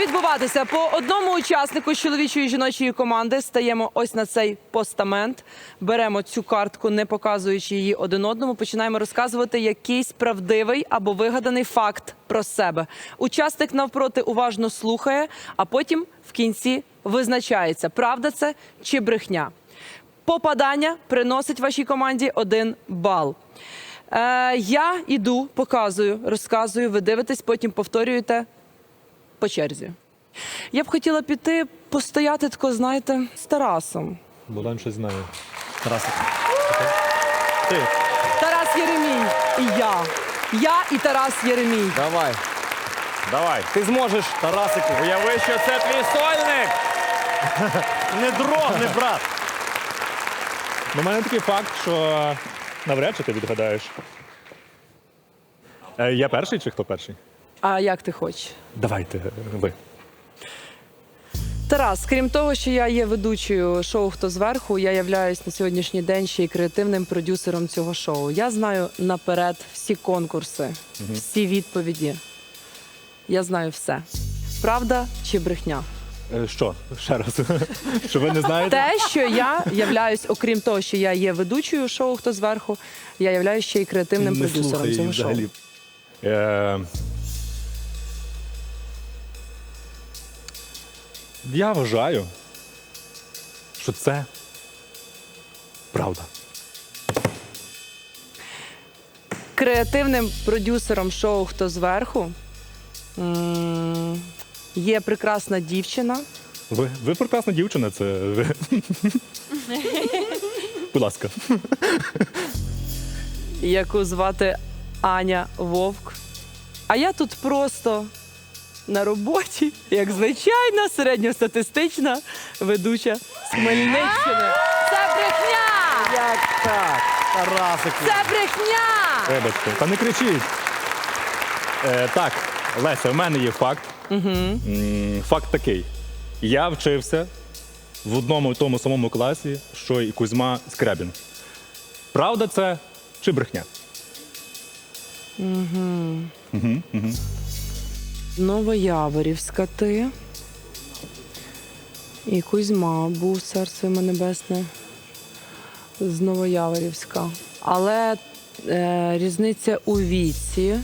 Відбуватися? По одному учаснику з чоловічої і жіночої команди стаємо ось на цей постамент, беремо цю картку, не показуючи її один одному, починаємо розказувати якийсь правдивий або вигаданий факт про себе. Учасник навпроти уважно слухає, а потім в кінці визначається, правда це чи брехня. Попадання приносить вашій команді один бал. Е, я іду, показую, розказую, ви дивитесь, потім повторюєте по черзі. Я б хотіла піти постояти тако, знаєте, з Тарасом. Богдан щось знає. Тарасик. Ти. Тарас Єремій і я. Я і Тарас Єремій. Давай. Давай. Ти зможеш, Тарасику. Уяви, що це твій сольник. Не дрогни, брат. У мене такий факт, що навряд чи ти відгадаєш. Е, Я перший чи хто перший? А як ти хочеш? Давайте ви. Тарас, крім того, що я є ведучою шоу Хто зверху, я являюсь на сьогоднішній день ще й креативним продюсером цього шоу. Я знаю наперед всі конкурси, всі відповіді. Я знаю все. Правда чи брехня? Е, Що? Ще раз. Що ви не знаєте? Те, що я являюсь, окрім того, що я є ведучою шоу Хто зверху, я являюсь ще й креативним Не продюсером слухай її цього шоу. взагалі. Е, Я вважаю, що це правда. Креативним продюсером шоу Хто зверху м, є прекрасна дівчина. Ви, ви прекрасна дівчина, це. ви. Будь ласка. яку звати Аня Вовк. А я тут просто на роботі, як звичайна середньостатистична ведуча з Хмельниччини. Це брехня! Як так? Тарасику. Це брехня! Вибачте, та не кричіть. Е, так, Леся, в мене є факт. Угу. Факт такий: я вчився в одному і тому самому класі, що і Кузьма Скрябін. Правда це чи брехня? Новояворівська ти. І Кузьма був царство йому небесне з Новояворівська. Але е, різниця у віці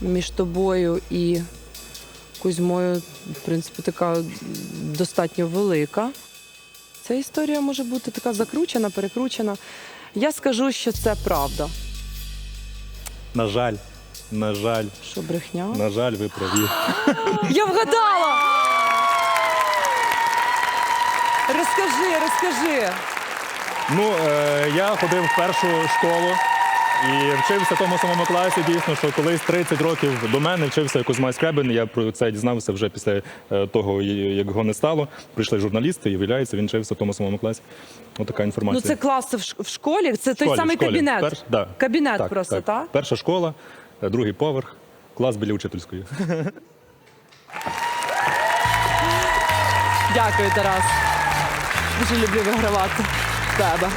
між тобою і Кузьмою, в принципі, така достатньо велика. Ця історія може бути така закручена, перекручена. Я скажу, що це правда. На жаль, на жаль, Що брехня? на жаль, ви праві. Я вгадала! Розкажи, розкажи. Ну, е, я ходив в першу школу і вчився в тому самому класі. Дійсно, що колись 30 років до мене вчився Кузьма Скрябин. Я про це дізнався вже після е, того, як його не стало. Прийшли журналісти, і виявляється, він вчився в тому самому класі. Ось така Ну це клас в ш- в школі, це той самий кабінет. Перш- да. Кабінет Так, просто, так? Перша школа, другий поверх, клас біля учительської. Дякую, Тарас. Дуже люблю вигравати тебе.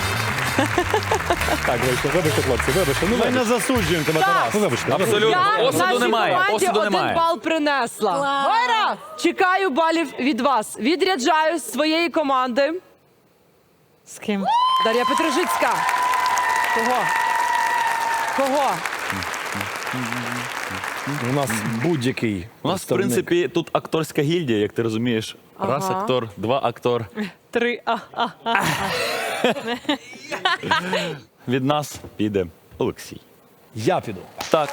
Так, вибачте, вибачте, хлопці, вибачте. Ну, Ми не вибачте. засуджуємо тебе, Тарас. Ну, вибачте. Абсолютно. Я Осуду нашій немає. команді Осуду один немає. бал принесла. Гойра! Чекаю балів від вас. Відряджаю з своєї команди. З ким? Дар'я Петрожицька. Кого? Кого? У нас будь-який. У нас, в принципі, тут акторська гільдія, як ти розумієш. Раз Ага. актор, два актор. Три. А, а, а. Від нас піде Олексій. Я піду. Так,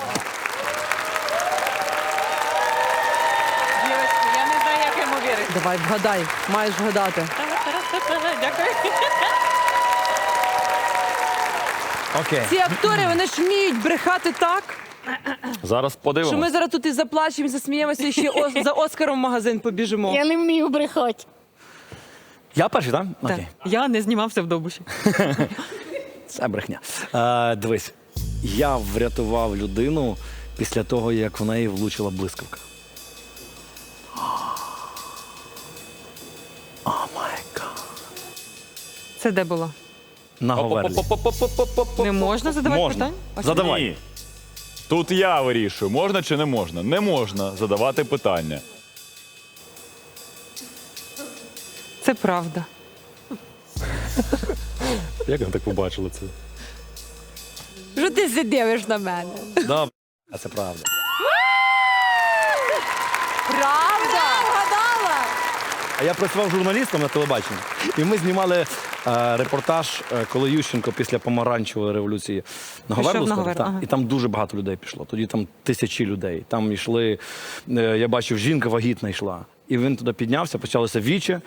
Дівочки, я не знаю, як йому вірити. Давай, вгадай. Маєш вгадати. Дякую. Окей. Ці актори вони ж вміють брехати так, зараз що ми зараз тут і заплачемо, і засміємося, і ще о- за Оскаром в магазин побіжимо. Я не вмію брехати. Я перший, так? Так. Окей. Я не знімався в довбуші. Це брехня. Е, дивись, я врятував людину після того, як в неї влучила блискавка. О май гад. Це де було? На Говерлі. Не можна задавати Можна. питань? Задавай. Ні. Тут я вирішую, можна чи не можна. Не можна задавати питання. Це правда. Як вона так побачила це? Що ти сидиш на мене? Да, а це правда. Правда! А я працював журналістом на телебаченні, і ми знімали репортаж, е, коли Ющенко після помаранчевої революції на Говерлу ага. і там дуже багато людей пішло. Тоді там тисячі людей. Там йшли, е, я бачив, жінка вагітна йшла. І він туди піднявся, почалося віче.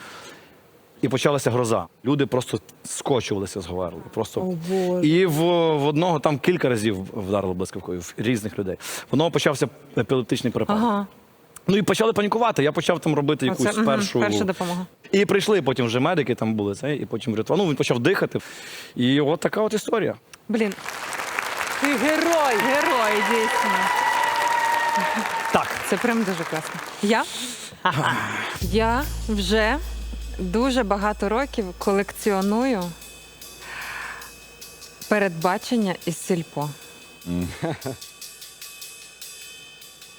І почалася гроза. Люди просто скочувалися з Говерли. Просто і в, в одного там кілька разів вдарило блискавкою в різних людей. В одного почався епілептичний припад. Ага. Ну і почали панікувати. Я почав там робити якусь Оце, мгм, першу. перша допомога. І прийшли потім вже медики, там були це, і потім врятували. Ну, він почав дихати. І от така от історія. Блін, Ти герой! герой, дійсно. Так. Це прям дуже класно. Я? Я вже дуже багато років колекціоную передбачення із сільпо.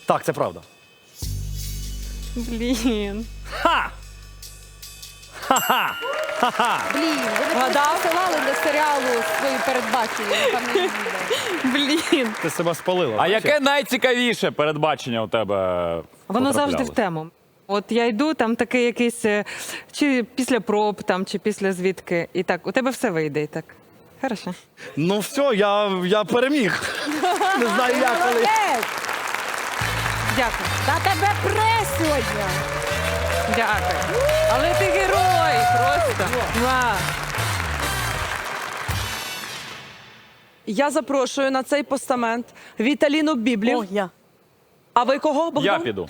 Так, це правда. Блін. Блін, вони Вгадав? посилали для серіалу свої передбачення. Там не буде. Блін. Ти себе спалила. А бачиш? яке найцікавіше передбачення у тебе? Воно завжди в потрапляло? тему. От я йду, там такий якийсь, е, чи після проб, там, чи після звідки. І так, у тебе все вийде і так. Хорошо. Ну все, я, я переміг. Не знаю як, але. Молодець! Дякую. Та тебе прес сьогодні. Дякую. Але ти герой просто. Ва. Я запрошую на цей постамент Віталіну Біблів. я. А ви кого? Богдан? Я піду.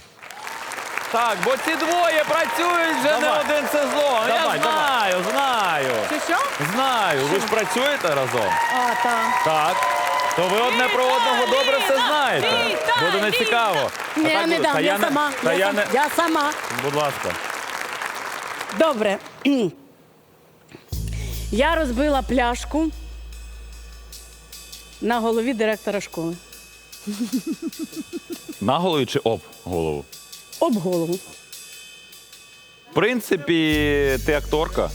Так, бо ці двоє працюють вже не Давай. один сезон. Давай, Я знаю, знаю. Що що? Знаю. Ви ж працюєте разом? А, так. Так. То ви одне про одного добре все знаєте. Буде не цікаво. Ні, я не дам, я сама. Та Я я не... Я сама. Будь ласка. Добре. Я розбила пляшку на голові директора школи. На голову чи об голову? Об голову. В принципі, ти акторка.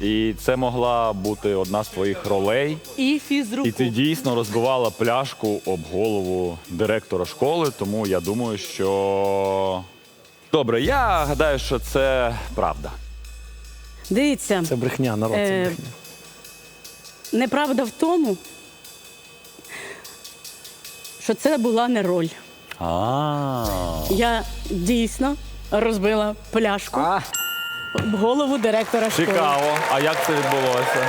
І це могла бути одна з твоїх ролей. І фізруку. І ти дійсно розбивала пляшку об голову директора школи, тому я думаю, що. Добре, я гадаю, що це правда. Дивіться, Це брехня, народ. Це Е, брехня. неправда в тому, що це була не роль. А. Я дійсно розбила пляшку голову директора школи. Цікаво. А як це відбулося?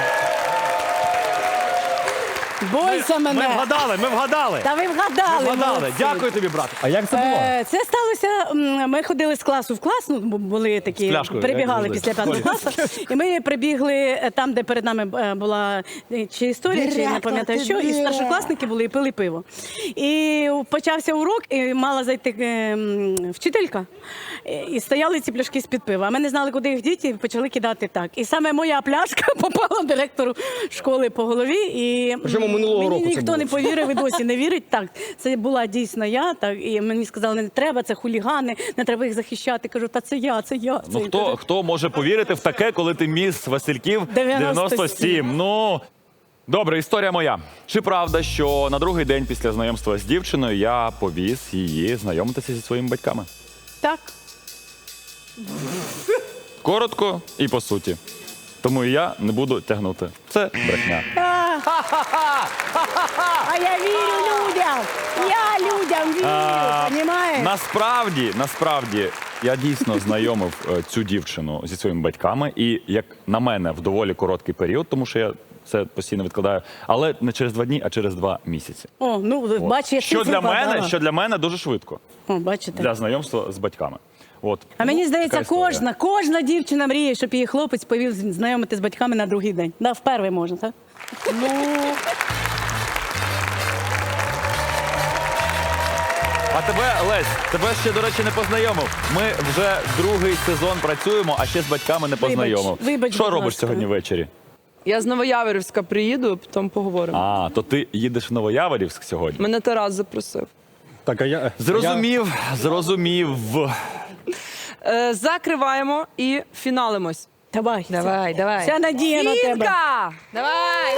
Бойся мене. Ми вгадали, ми вгадали. Та ви вгадали. Ми вгадали. молодці. Дякую тобі, брат. А як це Е, Це сталося. м, Ми ходили з класу в клас, ну бу- були такі, З пляшкою, прибігали як після завжди. п'ятого класу. І ми прибігли е, там, де перед нами е, була е, чи історія, чи не пам'ятаю що, і старшокласники були і пили пиво. І почався урок, і мала зайти е, м, вчителька, е, і стояли ці пляшки з-під пива. А ми не знали, куди їх діти, і почали кидати так. І саме моя пляшка попала директору школи по голові. І Причому минулого мені року це ніхто не повірив і досі не вірить. Так, це була дійсно я. Так, і мені сказали, не треба, це хулігани, не треба їх захищати. Кажу, та це я, це я. Ну хто, хто може повірити в таке, коли ти міс Васильків 97? 97? Ну. Добре, історія моя. Чи правда, що на другий день після знайомства з дівчиною я повіз її знайомитися зі своїми батьками? Так. Коротко і по суті. Тому і я не буду тягнути. Це брехня. А я вірю людям. Я людям вірю. Понімаєш? Насправді, насправді, я дійсно знайомив е, цю дівчину зі своїми батьками, і як на мене, в доволі короткий період, тому що я це постійно відкладаю, але не через два дні, а через два місяці. О, ну От. бач, що для мене, що для мене дуже швидко О, бачите. для знайомства з батьками. От А мені Ну, здається, кожна, кожна дівчина мріє, щоб її хлопець повів знайомити з батьками на другий день. Да, в перший можна, так? Ну. А тебе, Лесь, тебе ще, до речі, не познайомив. Ми вже другий сезон працюємо, а ще з батьками не познайомив. вибач, Що робиш ласка. сьогодні ввечері? Я з Новояворівська приїду, потім поговоримо. А, то ти їдеш в Новояворівськ сьогодні? Мене Тарас запросив. Так, а я. Зрозумів, зрозумів. Е, закриваємо і фіналимось. Давай. Давай, давай. Вся надія на тебе. Інка! Давай.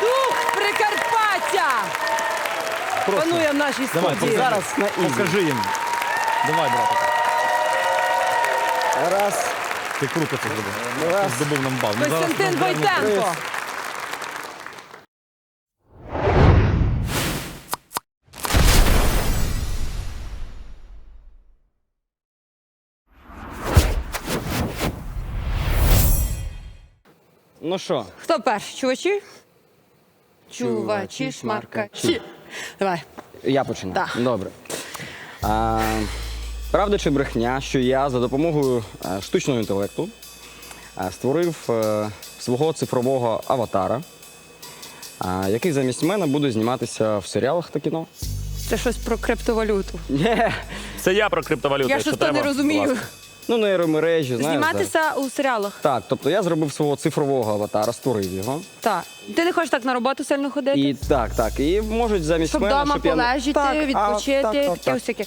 Дух Прикарпаття! Панує в нашій Давай, студії. зараз на покажи їм. Давай, братику. Раз. Ти круто це зробив. Здобув нам бал. Ну, зараз Костянтин Войтенко. Ну що, Хто перший? Чувачі? Чувачі, шмаркачі. Давай. я починаю. Да. Добре. А, правда чи брехня, що я за допомогою е, штучного інтелекту е, створив е, свого цифрового аватара, а, який замість мене буде зніматися в серіалах та кіно? Це щось про криптовалюту. Ні. Це я про криптовалюту. Я якщо щось то не треба, будь розумію. ласка. Ну, нейромережі, знаєш. да. Зніматися у серіалах. Так, тобто я зробив свого цифрового аватара, створив його. Так. Ти не хочеш так на роботу сильно ходити? І так, так. І можуть замість Щоб мене, вдома щоб я... не- полежати, Так, а, відпочити, так, так, таке так. всяке.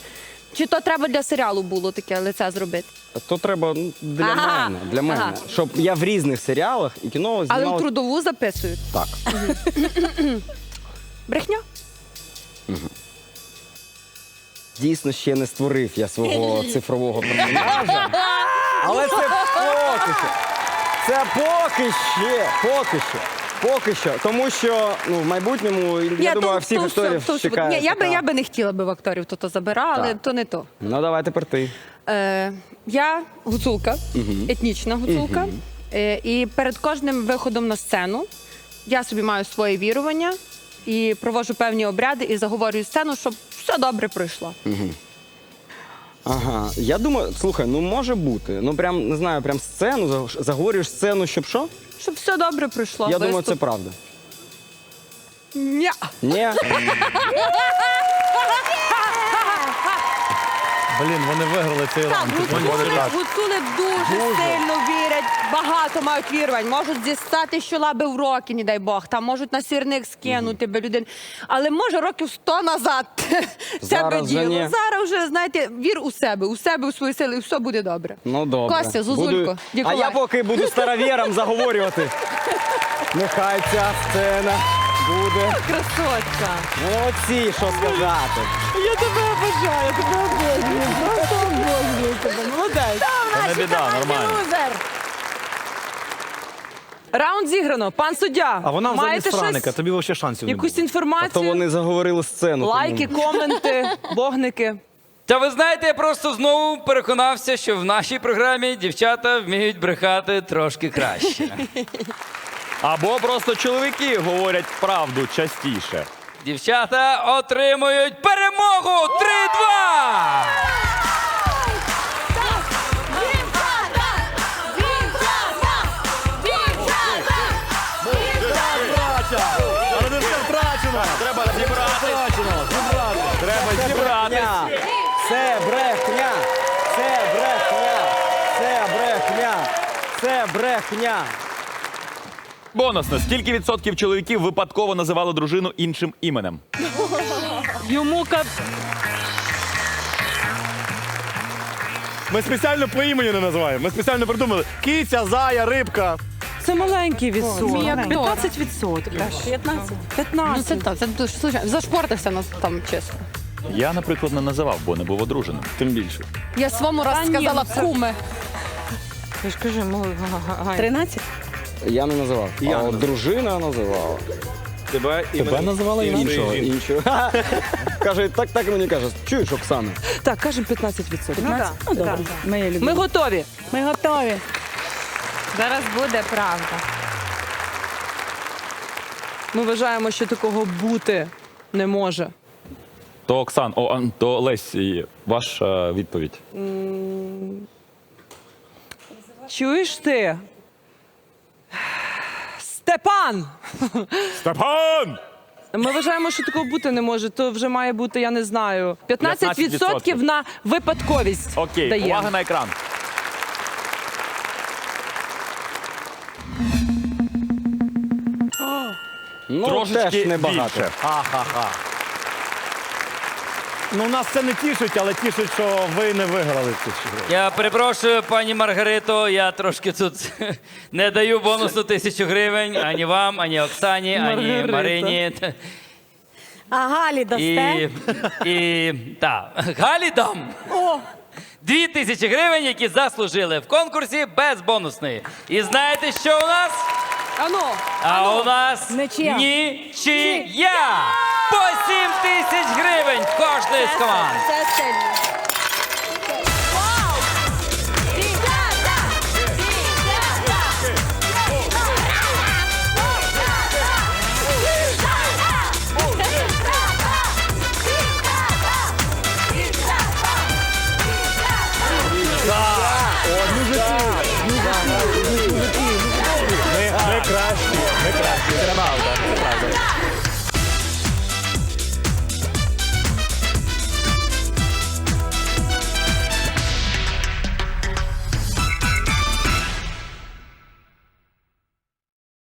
Чи то треба для серіалу було таке лице зробити? То треба ну, для Ага, мене, для мене. ага. Щоб я в різних серіалах і кіно Але знімав... в трудову записують. Так. Брехня? Дійсно ще не створив я свого цифрового персонажа. Але це поки що. Це поки ще, поки що. Поки що. Тому що ну, в майбутньому, я думаю, то- всіх то акторів то чекає. Ні, я би, я би не хотіла би в акторів то, то забирали, Так. то не то. Ну давай тепер ти. Е, я гуцулка, етнічна гуцулка. Е, і перед кожним виходом на сцену я собі маю своє вірування і проводжу певні обряди і заговорюю сцену, щоб все добре пройшло. Ага. Я думаю, слухай, ну може бути. Ну прям не знаю, прям сцену, заг- заговорюєш сцену, щоб що? Щоб все добре пройшло. Я думаю, це виступ. правда. Ня. Ні? Блін, вони виграли цей Так, раунд. гуцули, гуцули дуже сильно вірять, багато мають вірувань. Можуть дістати щолаби в роки, не дай Бог. Там можуть на сірник скинути би людину. Але може років 100 назад це Зараз би вже діло. ні. Зараз вже, знаєте, вір у себе, у себе, у свої сили, і все буде добре. Ну добре. Костя, Зозулько, Буду- А Ніколай. я поки буду старовіром заговорювати. Нехай ця сцена буде. Красотка. Молодці, що сказати. Я тебе обожаю, я тебе обожнюю. Просто обожнюю тебе. Молодець. Це не біда, нормально. Раунд зіграно. Пан суддя, А вона взагалі маєте щось? тобі взагалі шансів не Якусь було. А інформацію? то вони заговорили сцену. тому- Лайки, коменти, вогники. Та ви знаєте, я просто знову переконався, що в нашій програмі дівчата вміють брехати трошки краще. Або просто чоловіки говорять правду частіше. Дівчата отримують перемогу 3-2! Треба зібрати. Треба зібрати. Це брехня! Це брехня! Це брехня! Це брехня! Бонусно. Скільки відсотків чоловіків випадково називали дружину іншим іменем? Йому кап... Ми спеціально по імені не називаємо. Ми спеціально придумали. Киця, зая, рибка. Це маленький відсоток. Мій актор. 15 відсотків. 15. 15. Ну, це так, це дуже случайно. Зашпортився нас там, чесно. Я, наприклад, не називав, бо не був одруженим. Тим більше. Я своєму раз ні, сказала ну це- куме. Я ж кажу, мов... 13? Я не називав. Я а не от дружина називала. Тебе, Тебе називала Іншого, іншого. іншого. Каже, так, так і мені каже. Чуєш, Оксана? Так, кажемо 15 відсотків. Ну, ну добре. Моя любов. Ми готові. Ми готові. Зараз буде правда. Ми вважаємо, що такого бути не може. То Оксан, о, Ан- то Лесь, і ваша відповідь. Чуєш ти? Степан! Степан! Ми вважаємо, що такого бути не може. То вже має бути, я не знаю, 15 відсотків 15% на випадковість. Окей, дає. увага на екран. Ну, Трошечки теж небагато. більше. Ха-ха-ха. Ну, нас це не тішить, але тішить, що ви не виграли тисячу гривень. Я перепрошую, пані Маргарито, я трошки тут не даю бонусну тисячу гривень ані вам, ані Оксані, ані Маргарита. Марині. А Галі дасте? І, і та, Галі дам. О, Дві тисячі гривень, які заслужили в конкурсі без бонусної. І знаєте, що у нас? Ану, А у нас Нічия. нічия! По 7 тисяч гривень в кожної з команд. це сильно.